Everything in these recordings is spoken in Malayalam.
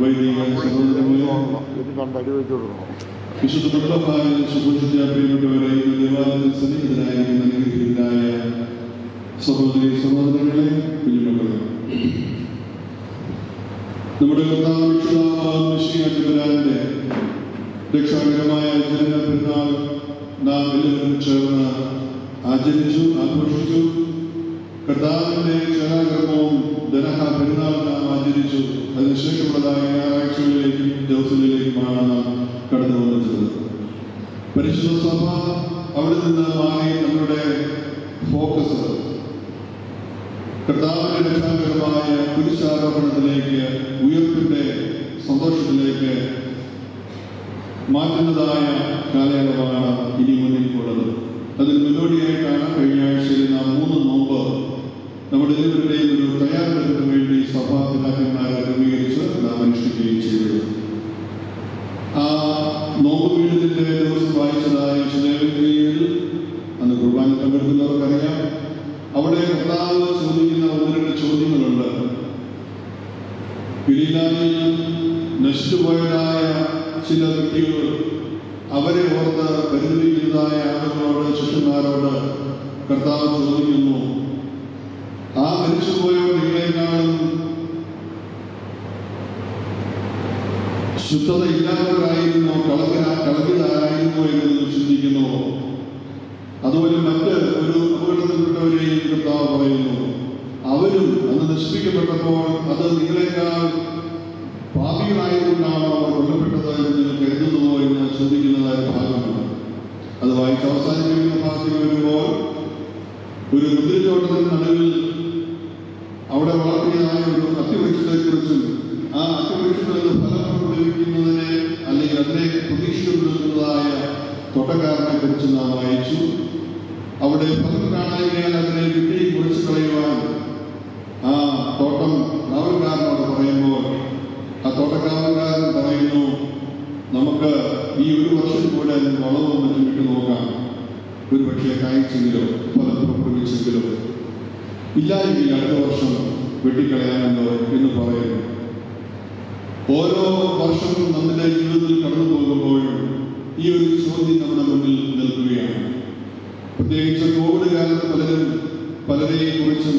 വൈദിക വിശുദ്ധ കുടുംബഭാഗം ശുശ്രൂഷിച്ച പ്രിയപ്പെട്ടവരെ ദേവാലയത്തിൽ സന്നിഹിതരായിരിക്കുന്ന അനുഗ്രഹീതരായ സഹോദരി സഹോദരങ്ങളെ കുഞ്ഞുമക്കളെ നമ്മുടെ കർത്താവ് വിശുദ്ധാന്റെ രക്ഷാകരമായ ജനന പെരുന്നാൾ നാം എല്ലാവരും ചേർന്ന് ആചരിച്ചു ആഘോഷിച്ചു കർത്താവിന്റെ ചരാകർമ്മവും ദനഹ പെരുന്നാൾ നാം ആചരിച്ചു. അതിനുശേഷമുള്ളതായ ഞായറാഴ്ചകളിലേക്കും ദിവസങ്ങളിലേക്കുമാണ് നാം കടന്നു വന്നിട്ടുള്ളത്. പരിശുദ്ധ സഭ അവിടെ നിന്ന് മാറി നമ്മുടെ ഫോക്കസ് കർത്താവിന്റെ രക്ഷാകരമായ പുരുഷാരോപണത്തിലേക്ക് ഉയർപ്പിന്റെ സന്തോഷത്തിലേക്ക് മാറ്റുന്നതായ കാലയളവാണ് ഇനി മുന്നിൽ അതിൽ മുന്നോടിയായിട്ടാണ് കഴിഞ്ഞ ആഴ്ചയിൽ നാം മൂന്ന് നോമ്പ്. നമ്മുടെ തയ്യാറെടുപ്പിന് വേണ്ടി സഭാ ക്രമീകരിച്ച് നാം അനുഷ്ഠിക്കുകയും ചെയ്തത് ആ നോമ്പ് വീടിന്റെ ദിവസം വായിച്ചതായ വിശുദ്ധയിൽ അന്ന് കുർബാന പങ്കെടുക്കുന്നവർക്കറിയാം. അവിടെ കർത്താവ് ചോദിക്കുന്ന ഒന്ന് ചോദ്യങ്ങളുണ്ട്. ഗലീലായിൽ നശിച്ചുപോയതായ ചില വ്യക്തികൾ അവരെ ഓർത്ത് പരിതപിക്കുന്നതായ ആളുകളോട് ശിഷ്യന്മാരോട് കർത്താവ് ചോദിക്കുന്നു ആ മരിച്ചുപോയവർ നിങ്ങളെക്കാളും ശുദ്ധത ഇല്ലാത്തവരായിരുന്നോ? കളങ്കരാ കളങ്കിതാരായിരുന്നോ എന്ന് ചിന്തിക്കുന്നു. അതുപോലെ മറ്റ് ഒരു അപകടത്തിൽപ്പെട്ടവരെയും കർത്താവ് പറയുന്നു. അവരും അന്ന് നശിപ്പിക്കപ്പെട്ടപ്പോൾ അത് നിങ്ങളെക്കാൾ പാപികളായതുകൊണ്ടാണോ അവർ കൊല്ലപ്പെട്ടത് എന്ന് നിങ്ങൾ കരുതുന്നുവോ എന്ന് ചോദിക്കുന്നതായ ഭാഗമാണ്. അത് വായിച്ച് അവസാനിപ്പിക്കുന്ന ഭാഗത്തിൽ വരുമ്പോൾ ഒരു മുന്തിരിത്തോട്ടത്തിന് നടുവിൽ അവിടെ വളർത്തിയതായ ഒരു അത്തിവൃക്ഷത്തെക്കുറിച്ചും ആ അത്തിവൃക്ഷത്തിൽ നിന്ന് ഫലം ലഭിക്കുന്നതിനെ അല്ലെങ്കിൽ അതിനെ പ്രതീക്ഷിച്ചു നിൽക്കുന്നതായ തോട്ടക്കാരനെ കുറിച്ച് നാം വായിച്ചു അവിടെ ഫലം കാണാതിരിക്കാൻ അതിനെ വിട്ടി കുറിച്ച് കളയുവാൻ ആ തോട്ടം കാവൽക്കാരനോട് പറയുമ്പോൾ ആ തോട്ടക്കാവൽക്കാരൻ പറയുന്നു നമുക്ക് ഈ ഒരു വർഷം കൂടെ അതിന് വളവും മറ്റും ഇട്ട് നോക്കാം ഒരു പക്ഷേ കായ്ച്ചെങ്കിലോ പുറപ്പെടുവിച്ചെങ്കിലോ ഇല്ലായെങ്കിൽ അടുത്ത വർഷം വെട്ടിക്കളയാമല്ലോ എന്ന് പറയുന്നു. ഓരോ വർഷവും നമ്മുടെ ജീവിതത്തിൽ കടന്നു പോകുമ്പോഴും ഈ ഒരു ചോദ്യം നമ്മുടെ മുന്നിൽ നിൽക്കുകയാണ്. പ്രത്യേകിച്ച് കോവിഡ് കാലത്ത് പലരും പലരെയും കുറിച്ചും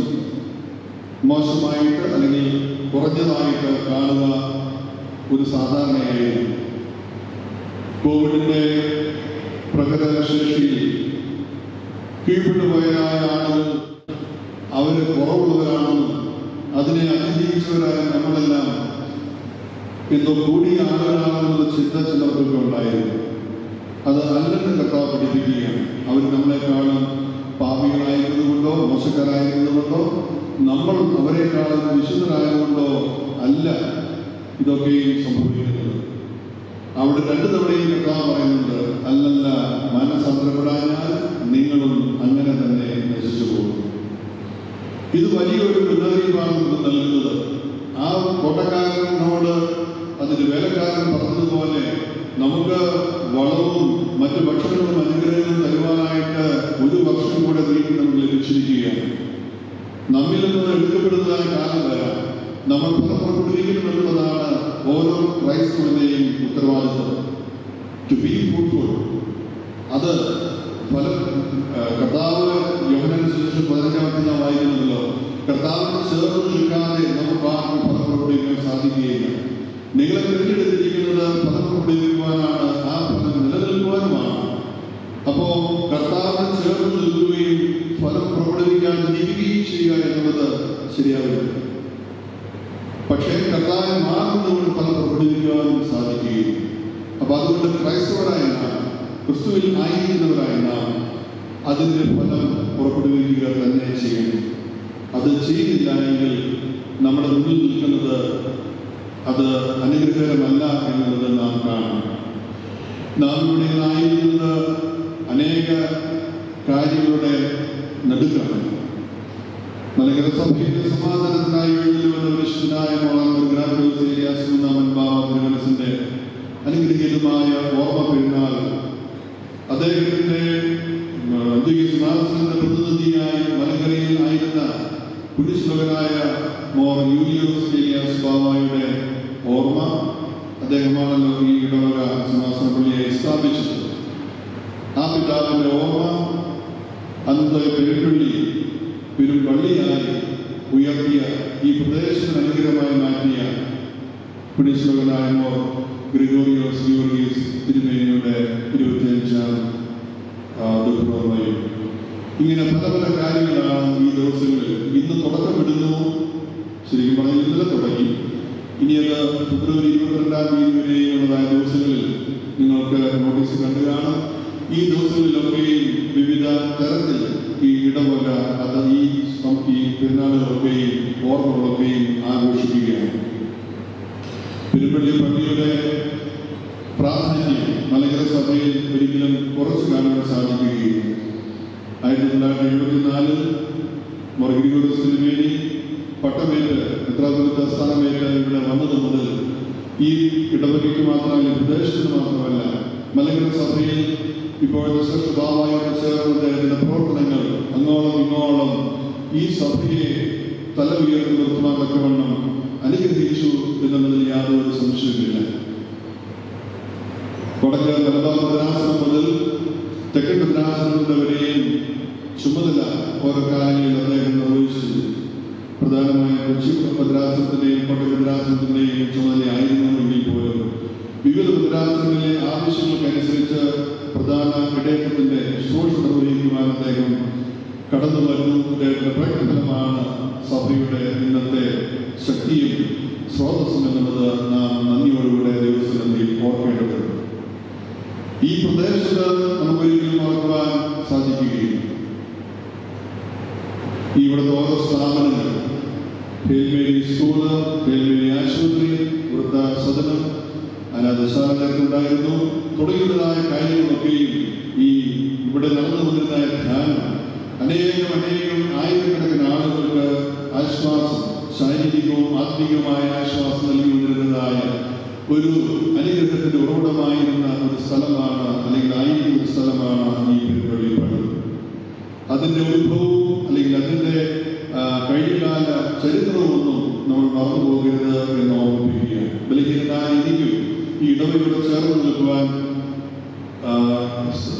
മോശമായിട്ട് അല്ലെങ്കിൽ കുറഞ്ഞതായിട്ട് കാണുക ഒരു സാധാരണയായിരുന്നു. കോവിഡിന്റെ പ്രകടനശേഷിയിൽ കീഴ്പ്പെട്ടു പോയതായ ആളുകൾ അവർ കുറവുള്ളവരാണെന്നും. അതിനെ അതിജീവിച്ചവരായ നമ്മളെല്ലാം എന്തോ കൂടിയ ആളുകളാണെന്നുള്ള ചിന്ത ചിലർക്കൊക്കെ ഉണ്ടായിരുന്നു. അത് അല്ലെന്ന് കർത്താവ് പഠിപ്പിക്കുകയാണ്. അവർ നമ്മളെക്കാളും പാപികളായിരുന്നതുകൊണ്ടോ മോശക്കാരായിരുന്നതുകൊണ്ടോ നമ്മൾ അവരെക്കാളും വിശുദ്ധരായതുകൊണ്ടോ അല്ല ഇതൊക്കെയും സംഭവിക്കുന്നത്. അവിടെ രണ്ടു തവണയും കർത്താവ് പറയുന്നുണ്ട് അല്ലല്ല മനസ്സന്തരപ്പെടാഞ്ഞാൽ നിങ്ങളും അങ്ങനെ തന്നെ നശിച്ചു പോകും ഇത് വലിയൊരു മുന്നറിയിപ്പാണ് നമുക്ക് നൽകുന്നത്. ആ കൊട്ടക്കാരനോട് അതിന് വേലക്കാരൻ പറഞ്ഞതുപോലെ നമുക്ക് വളവും മറ്റു ഭക്ഷണങ്ങളും അനുഗ്രഹങ്ങളും തരുവാനായിട്ട് ഒരു വർഷം കൂടെ നീക്കി നമ്മൾ ലഭിച്ചിരിക്കുകയാണ് നമ്മിൽ നിന്ന് എടുക്കപ്പെടുന്നതായ കാലം വരാം. നമ്മൾ പുറപ്പെടുവിക്കണമെന്നുള്ളതാണ് ഓരോ ക്രൈസ്തവന്റെയും ഉത്തരവാദിത്വം. ടു ബി ഫ്രൂട്ട്ഫുൾ അത് ഫലം കർത്താവ് കർത്താവ് യോഹനനുസരിച്ച് പതിനഞ്ചാമത്തെ നാം വായിക്കുന്നുണ്ടല്ലോ കർത്താവിന് ചേർന്ന് നിൽക്കാതെ നമുക്ക് ആ ഫലം പുറപ്പെടുവിക്കാൻ സാധിക്കുകയില്ല. നിങ്ങളെ തിരഞ്ഞെടുത്തിരിക്കുന്നത് ഫലം പുറപ്പെടുവിക്കുവാനാണ് ആ ഫലം നിലനിൽക്കുവാനുമാണ് അപ്പോ കർത്താവിന് ചേർന്ന് നിൽക്കുകയും ഫലം പുറപ്പെടുവിക്കാൻ നിൽക്കുകയും ചെയ്യുക എന്നുള്ളത് ശരിയാവില്ല പക്ഷേ കർത്താവിനെ മാറുന്നതുകൊണ്ട് ഫലം പുറപ്പെടുവിക്കുവാനും സാധിക്കുകയും അപ്പൊ അതുകൊണ്ട് ക്രൈസ്തവരായ നാം ക്രിസ്തുവിൽ ആയിരിക്കുന്നവരായ നാം അതിന്റെ ഫലം പുറപ്പെടുവിക്കുക തന്നെ ചെയ്യണം അത് ചെയ്യുന്നില്ല എങ്കിൽ നമ്മുടെ മുന്നിൽ നിൽക്കുന്നത് അത് അനുഗ്രഹകരമല്ല എന്നുള്ളത് നാം കാണണം നാം ഇവിടെ ആയിരിക്കുന്നത് കാര്യങ്ങളുടെ നടുക്കാണ്. നഗരസഭയുടെ സഭയുടെ സമാധാനത്തിനായി തിരുമനസിന്റെ അനുഗ്രഹീതമായ ഓർമ്മ പെരുന്നാൾ അദ്ദേഹത്തിന്റെ പ്രതിനിധിയായി മലങ്കരയിൽ ആയിരുന്ന പുണ്യശ്ലോകനായ മോർ യൂലിയോസ് ബാബായുടെ ഓർമ്മ അദ്ദേഹമാണല്ലോ ഈ ഇടവക സിംഹാസന പള്ളിയെ സ്ഥാപിച്ചത്. ആ പിതാവിന്റെ ഓർമ്മ അന്നത്തെ പെരുപ്പള്ളി ഒരു പള്ളിയായി ഉയർത്തിയ ഈ പ്രദേശത്തിന് അനുഗ്രഹമായി മാറ്റിയ പുണ്യശ്ലോകനായ ഗ്രിഗോറിയോ ഗ്യൂറിയസ് തിരുമേനിയുടെ ഇരുപത്തിയഞ്ചാം ദുഃഖമായി ഇങ്ങനെ പല പല കാര്യങ്ങളാണ് ഈ ദിവസങ്ങളിൽ ഇന്ന് തുടക്കമിടുന്നു. ശരിക്കും പറഞ്ഞാൽ ഇന്നലെ തുടങ്ങി. ഇനി അത് ഫെബ്രുവരി ഇരുപത്തിരണ്ടാം തീയതി വരെയുള്ളതായ ദിവസങ്ങളിൽ നിങ്ങൾക്ക് നോട്ടീസ് കണ്ടു കാണാം. ഈ ദിവസങ്ങളിലൊക്കെയും വിവിധ തരത്തിൽ ഈ ഇടവക അത് ഈ ഈ പെരുന്നാളുകളൊക്കെയും ഓർമ്മകളൊക്കെയും ആഘോഷിക്കുകയാണ്. പെരുപ്പള്ളി പള്ളിയുടെ പ്രാധാന്യം മലങ്കര സഭയിൽ ഒരിക്കലും കുറച്ച് കാണാൻ സാധിക്കുകയില്ല. ആയിരത്തി തൊള്ളായിരത്തി എഴുപത്തിനാലിൽ മൊറഗിരിഗോറിയസിന് വേണ്ടി പട്ടമേറ്റ് മെത്രാപൊലിത്ത സ്ഥാനമേറ്റ് ഇവിടെ വന്നത് മുതൽ ഈ ഇടവകയ്ക്ക് മാത്രമല്ല പ്രദേശത്തിന് മാത്രമല്ല മലങ്കര സഭയിൽ ഇപ്പോഴത്തെ ശ്രേഷ്ഠ ബാബായോട് ചേർന്ന് അദ്ദേഹത്തിന്റെ പ്രവർത്തനങ്ങൾ. അങ്ങോളം ഇങ്ങോളം ഈ സഭയെ തല ഉയർത്തി നിർത്തുവാൻ തക്കവണ്ണം അനുഗ്രഹിച്ചു എന്നുള്ളതിൽ യാതൊരു സംശയവുമില്ല. വടക്ക് മലബാർ ഭദ്രാസനം മുതൽ തെക്കൻ ഭദ്രാസനങ്ങളുടെ വരെയും ചുമതല ഓരോ കാര്യങ്ങളിൽ അദ്ദേഹം നിർവഹിച്ചു പ്രധാനമായും കൊച്ചി ഭദ്രാസനത്തിന്റെയും കോട്ടയം ഭദ്രാസനത്തിന്റെയും ചുമതലയായിരുന്നുവെങ്കിൽ പോലും വിവിധ മദ്രാസങ്ങളിലെ ആവശ്യങ്ങൾക്കനുസരിച്ച് പ്രധാന ഇടയക്കത്തിന്റെ ശുശ്രൂഷ നിർവഹിക്കുവാൻ അദ്ദേഹം കടന്നു വരുന്നു പ്രകടനമാണ് സഭയുടെ ഇന്നത്തെ ശക്തിയും സ്രോതസ്സും എന്നുള്ളത് നാം നന്ദിയോടുകൂടെ ദിവസങ്ങളിൽ ഓർക്കേണ്ടതുണ്ട്. ഈ പ്രദേശത്ത് നമുക്കൊരിക്കലും മറക്കുവാൻ സാധിക്കുകയില്ല ഈ ഇവിടുത്തെ ഓരോ സ്ഥാപനങ്ങൾ ഹേൽമേരി സ്കൂൾ ഹേൽമേരി ആശുപത്രി വൃദ്ധ സദനം അനാഥശാലകൾക്കുണ്ടായിരുന്നു തുടങ്ങിയതായ കാര്യങ്ങളൊക്കെയും ഈ ഇവിടെ നടന്നു വന്നിരുന്ന ധ്യാനം അനേകം അനേകം ആയിരക്കണക്കിന് ആളുകൾക്ക് ആശ്വാസം ശാരീരികവും ആത്മീയവുമായ ആശ്വാസം നൽകി വന്നിരുന്നതായ ഒരു അനുഗ്രഹത്തിന്റെ ഉറവിടമായിരുന്ന ഒരു സ്ഥലമാണ് അല്ലെങ്കിൽ ആയിരിക്കുന്ന ഒരു സ്ഥലമാണ് ഈ പെരുപ്പള്ളി പള്ളി. അതിന്റെ ഉത്ഭവവും അല്ലെങ്കിൽ അതിന്റെ കഴിഞ്ഞകാല ചരിത്രമൊന്നും നമ്മൾ മറന്നു പോകരുത് എന്ന് ഓർമ്മിപ്പിക്കുക ബലഹീനനായ എനിക്കും ഈ ഇടവയോട് ചേർന്ന് നിൽക്കുവാൻ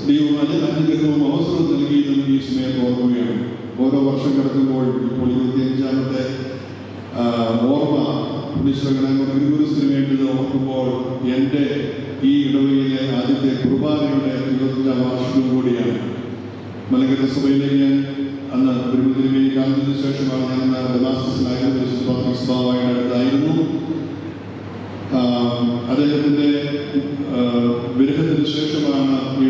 ദൈവം അനു- അനുഗ്രഹവും അവസരം നൽകിയതും ഈ സമയം ഓർമ്മയാണ് ഓരോ വർഷം കിടക്കുമ്പോൾ ഇപ്പോൾ ഇരുപത്തിയഞ്ചാമത്തെ ഓർമ്മ പുണ്യശ്രകണത്തിന് വേണ്ടി ഓർക്കുമ്പോൾ എന്റെ ഈ ഇടവയിലെ ആദ്യത്തെ കുർബാനയുടെ ഇരുപത്തഞ്ചാം വാർഷികം കൂടിയാണ്. മലങ്കര സഭയിലെ ഞാൻ അന്ന് പെരുമതിരുമേ കാണുന്നതിന് ശേഷമാണ് ഞാൻ പാത്രിക്സ് ബാബായുടെ അടുത്തായിരുന്നു. അദ്ദേഹത്തിന്റെ വിരഹത്തിന് ശേഷമാണ് ഈ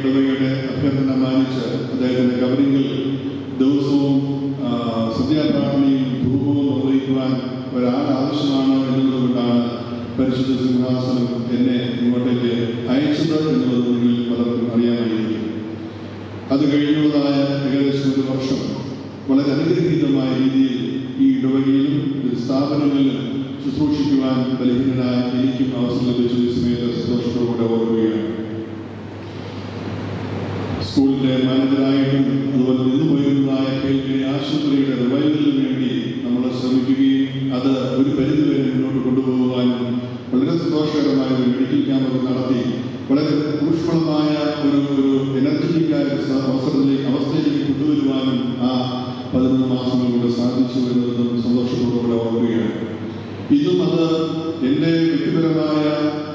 എന്റെ വ്യക്തിപരമായ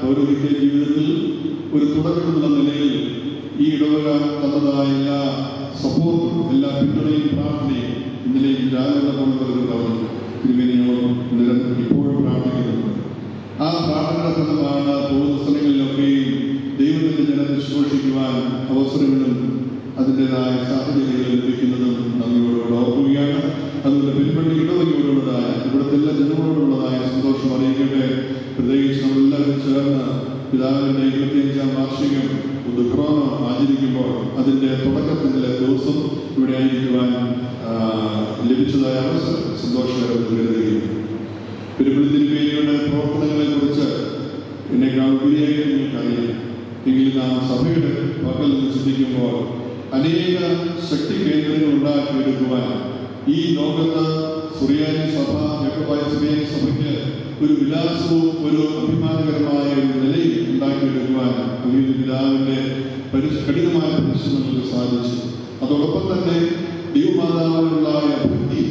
പൗരോഹിത്യ ജീവിതത്തിൽ ഒരു തുടക്കമെന്ന നിലയിൽ ഈ ഇടവക തന്നതായ എല്ലാ സപ്പോർട്ടും എല്ലാ പിന്തുണയും പ്രാർത്ഥനയും ഇന്നലെ കൊണ്ടുവരുന്ന പറഞ്ഞു തിരുമേനിയോളം നിരന്തരം ഇപ്പോഴും പ്രാർത്ഥിക്കുന്നുണ്ട്. ആ പ്രാർത്ഥന ഫലമാണ് പോകുന്ന സ്ഥലങ്ങളിലൊക്കെയും ദൈവത്തിന്റെ ജനത്തെ ശുശ്രൂഷിക്കുവാൻ അവസരങ്ങളും അതിന്റെതായ സാഹചര്യങ്ങൾ ലഭിക്കുന്നതും ഉണ്ടാക്കിയെടുക്കുവാൻ ഈ ലോകത്ത് സുറിയാനി സഭ യഹോവയായ സുറിയാനി സഭയ്ക്ക് ഒരു വിലാസവും ഒരു അഭിമാനകരമായ ഒരു നിലയും ഉണ്ടാക്കിയെടുക്കുവാൻ പുതിയ പിതാവിന്റെ പരിശ് കഠിനമായ പരിശ്രമങ്ങൾക്ക് സാധിച്ചു. അതോടൊപ്പം തന്നെ ദൈവമാതാവിനുള്ളായ ഭക്തി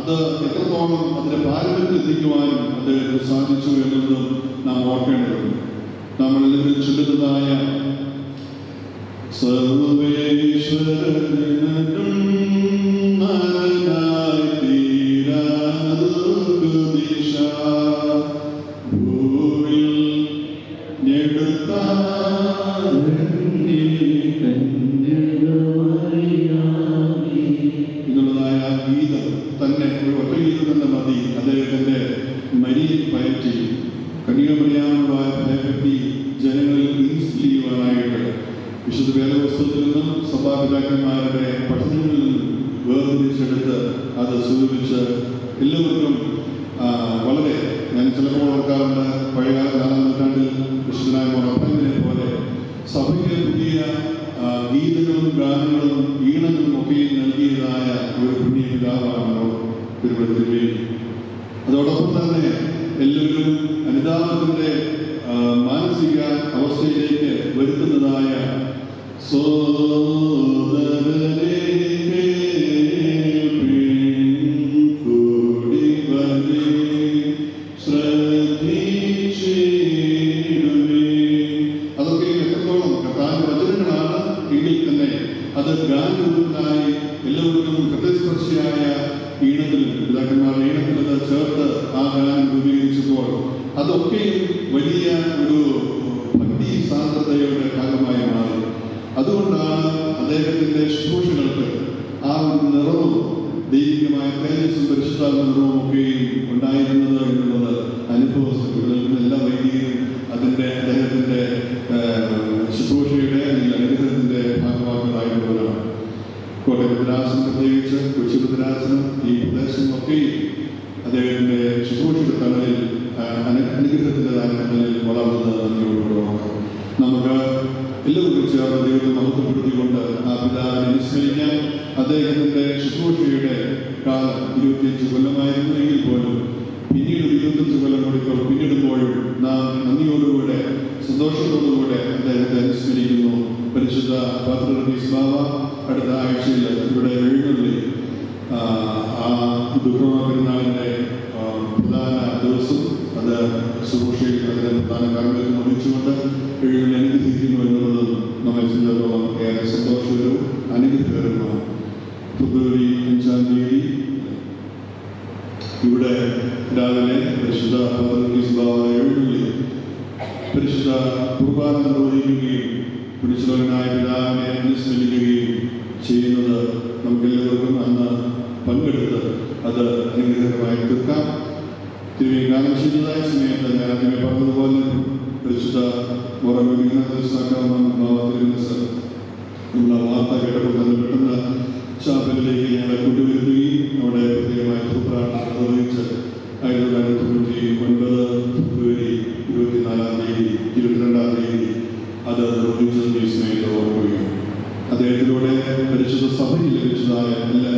അത് എത്രത്തോളം അതിന്റെ പാരമ്പര്യത്തിൽ എത്തിക്കുവാനും അദ്ദേഹത്തിന് സാധിച്ചു എന്നതും നാം ഓർക്കേണ്ടതുണ്ട്. നമ്മളെല്ലാവരും ചൊല്ലുന്നതായ സർവേശ്വരനും സഭാപിതാക്കന്മാരുടെ പഠനങ്ങളിൽ വേർതിരിച്ചെടുത്ത് അത് സ്വീകരിച്ച് എല്ലാവർക്കും വളരെ ഞാൻ ചിലപ്പോൾ ഓർക്കാറുണ്ട് പഴയകാല നാലാം നൂറ്റാണ്ടിൽ കൃഷ്ണനായ മുറപ്പനെ പോലെ സഭയ്ക്ക് പുതിയ ഗീതങ്ങളും ഗാനങ്ങളും ഈണങ്ങളും ഒക്കെ നൽകിയതായ ഒരു പുണ്യ പിതാവാണ് തിരുവനന്തപുരം അതോടൊപ്പം തന്നെ എല്ലാവരും അനുതാപത്തിന്റെ മാനസിക അവസ്ഥയിലേക്ക് വരുത്തുന്നതായ So ഭദ്രാസനം പ്രത്യേകിച്ച് കൊച്ചി ഭദ്രാസനം ഈ പ്രദേശങ്ങളൊക്കെയും അദ്ദേഹത്തിന്റെ ശുശ്രൂഷയുടെ തണലിൽ അനുഗ്രഹത്തിന്റെ തണലിൽ വളർന്നത് നന്ദിയോടുകൂടെ നമുക്ക് എല്ലാവർക്കും ചേർന്ന് ദൈവത്തെ മഹത്വപ്പെടുത്തിക്കൊണ്ട് ആ പിതാവിനെ അനുസ്മരിക്കാം അദ്ദേഹത്തിന്റെ ശുശ്രൂഷയുടെ കാലം ഇരുപത്തിയഞ്ച് കൊല്ലമായിരുന്നു. എങ്കിൽ പോലും പാത്രർഗീസ് ബാബ അടുത്ത ആഴ്ചയിൽ ഇവിടെ എഴുന്നള്ളി. ആ, ദുഃഖമ പ്രധാന ദിവസം അത് ശുശ്രൂഷയിൽ അതിന്റെ പ്രധാന കർമ്മത്തിൽ വഹിച്ചുകൊണ്ട് എഴുന്നള്ളി അനുഗ്രഹിക്കുന്നു എന്നുള്ളതും നമ്മെ സംബന്ധിച്ചിടത്തോളം ഏറെ സന്തോഷകരവും അനുഗ്രഹകരവുമാണ്. ഫെബ്രുവരി അഞ്ചാം തീയതി ഇവിടെ രാവിലെ പരിശുദ്ധ പാത്രർഗീസ് ബാബ എഴുന്നള്ളി പരിശുദ്ധ കുർബാന നിർവഹിക്കുകയും പിടിച്ചുള്ളവനായ പിതാവിനെ അനുസ്മരിക്കുകയും ചെയ്യുന്നത് നമുക്കെല്ലാവർക്കും അന്ന് പങ്കെടുത്ത് അത് അനുഗ്രഹമായി തീർക്കാം. തിരുവേഗാനം ചെയ്യുന്നതായ സമയത്ത് ഞാൻ ആദ്യമേ പറഞ്ഞതുപോലെ പരിശുദ്ധ ഉള്ള വാർത്ത കേട്ടപ്പോൾ തന്നെ പെട്ടെന്ന് ചാപ്പലിലേക്ക് ഞങ്ങളെ കൊണ്ടുവരുകയും അവിടെ പ്രത്യേകമായ പ്രാർത്ഥന നിർവഹിച്ച് ആയിരത്തി തൊള്ളായിരത്തി തൊണ്ണൂറ്റി ഒൻപത് ഫെബ്രുവരി ഇരുപത്തിനാലാം തീയതി ഇരുപത്തിരണ്ടാം തീയതി അത് നിർവഹിച്ചതിന് അദ്ദേഹത്തിലൂടെ പരിശുദ്ധ സഭയിൽ ലഭിച്ചതായ എല്ലാ